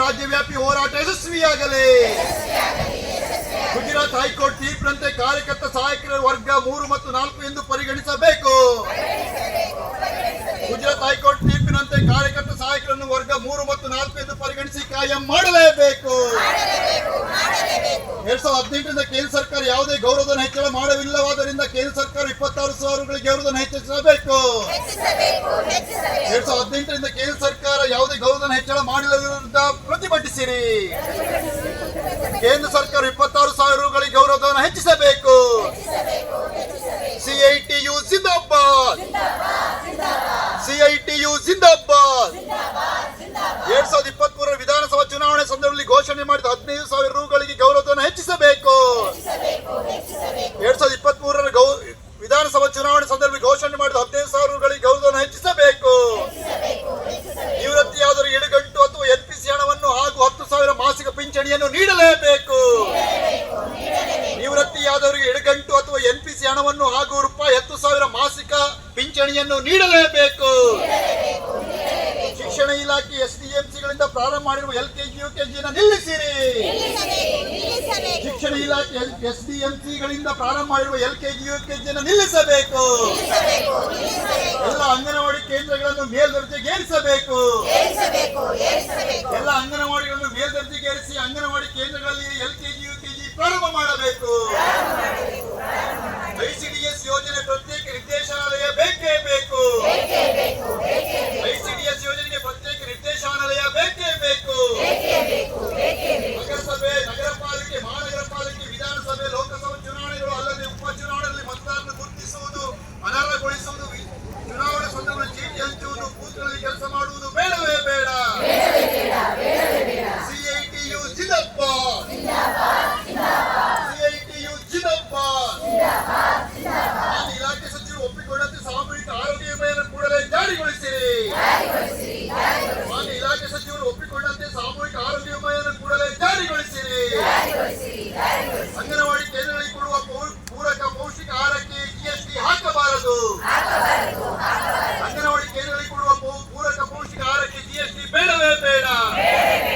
ರಾಜ್ಯವ್ಯಾಪಿ ಹೋರಾಟ ಯಶಸ್ವಿಯಾಗಲಿ. ಗುಜರಾತ್ ಹೈಕೋರ್ಟ್ ತೀರ್ಪಿನಂತೆ ಕಾರ್ಯಕರ್ತ ಸಹಾಯಕರ ವರ್ಗ ಮೂರು ಮತ್ತು ನಾಲ್ಕು ಎಂದು ಪರಿಗಣಿಸಬೇಕು. ಗುಜರಾತ್ ಹೈಕೋರ್ಟ್ ತೀರ್ಪಿನಂತೆ ಕಾರ್ಯಕರ್ತ ಸಹಾಯಕರನ್ನು ವರ್ಗ ಮೂರು ಮತ್ತು ನಾಲ್ಕು ಎಂದು ಪರಿಗಣಿಸಿ ಕಾಯಂ ಮಾಡಲೇಬೇಕು. ಎರಡ್ ಸಾವಿರದ ಹದಿನೆಂಟರಿಂದ ಕೇಂದ್ರ ಸರ್ಕಾರ ಯಾವುದೇ ಗೌರವಧನ ಹೆಚ್ಚಳ ಮಾಡಲಿಲ್ಲವಾದ್ದರಿಂದ ಕೇಂದ್ರ ಸರ್ಕಾರ ಇಪ್ಪತ್ತಾರು ಸಾವಿರಗಳಿಗೆ ಗೌರವಧನ ಹೆಚ್ಚಿಸಬೇಕು ಎರಡ್ ಸಾವಿರದ ಹದಿನೆಂಟರಿಂದ ಕೇಂದ್ರ ಸರ್ಕಾರ ಯಾವುದೇ ಗೌರವಧನ ಹೆಚ್ಚಳ ಮಾಡಿಲ್ಲ ವಿರುದ್ಧ ಪ್ರತಿಭಟಿಸಿರಿ. ಕೇಂದ್ರ ಸರ್ಕಾರ ಇಪ್ಪತ್ತಾರು ಸಾವಿರ ರೂಪಾಯಿ ಗೌರವಧನ ಹೆಚ್ಚಿಸಬೇಕು. ಸಿಐಟಿಯು ಜಿಂದಾಬಾದ್. ಸಿಐಟಿಯು ಜಿಂದಾಬಾದ್. ಎರಡ್ ಸಾವಿರದ ಇಪ್ಪತ್ತ್ ಮೂರರ ವಿಧಾನಸಭಾ ಚುನಾವಣೆ ಸಂದರ್ಭದಲ್ಲಿ ಘೋಷಣೆ ಮಾಡಿದ ಹದಿನೈದು ಸಾವಿರ ರುಗಳಿಗೆ ಗೌರವಧನ ಹೆಚ್ಚಿಸಬೇಕು ಎರಡ್ ಸಾವಿರದ ಇಪ್ಪತ್ತ್ ಮೂರರ ಗೌ ವಿಧಾನಸಭಾ ಚುನಾವಣೆ ಸಂದರ್ಭದಲ್ಲಿ ಘೋಷಣೆ ಮಾಡಿದ ಹದಿನೈದು ಸಾವಿರ ರುಗಳಿಗೆ ಗೌರವಧನ ಹೆಚ್ಚಿಸಬೇಕು ನಿವೃತ್ತಿಯಾದರೂ ಎಡುಗಂಟು ಅಥವಾ ಎನ್ಪಿಸಿ ಹಣವನ್ನು ಹಾಗೂ ಹತ್ತು ಸಾವಿರ ಮಾಸಿಕ ಪಿಂಚಣಿಯನ್ನು ನೀಡಲೇಬೇಕು. ನಿವೃತ್ತಿಯಾದವರಿಗೆ ಎಡಗಂಟು ಅಥವಾ ಎನ್ಪಿಸಿ ಹಣವನ್ನು ಹಾಗೂ ರೂಪಾಯಿ ಹತ್ತು ಸಾವಿರ ಮಾಸಿಕ ಪಿಂಚಣಿಯನ್ನು ನೀಡಲೇಬೇಕು. ಶಿಕ್ಷಣ ಇಲಾಖೆ ಎಸ್ ಡಿ ಎಂ ಸಿಗಳಿಂದ ಪ್ರಾರಂಭ ಮಾಡಿರುವ ಎಲ್ ಕೆಜಿ ಯು ಕೆಜಿಯನ್ನು ನಿಲ್ಲಿಸಿರಿ. ಶಿಕ್ಷಣ ಇಲಾಖೆ ಎಸ್ ಡಿ ಎಂ ಸಿಗಳಿಂದ ಪ್ರಾರಂಭ ಮಾಡಿರುವ ಎಲ್ಕೆಜಿ ಯುಕೆಜಿಯನ್ನು ನಿಲ್ಲಿಸಬೇಕು. ಎಲ್ಲ ಅಂಗನವಾಡಿ ಕೇಂದ್ರಗಳನ್ನು ಮೇಲ್ದರ್ಜೆಗೇರಿಸಬೇಕು. ಎಲ್ಲ ಅಂಗನವಾಡಿಗಳನ್ನು ಮೇಲ್ದರ್ಜೆಗೇರಿಸಿ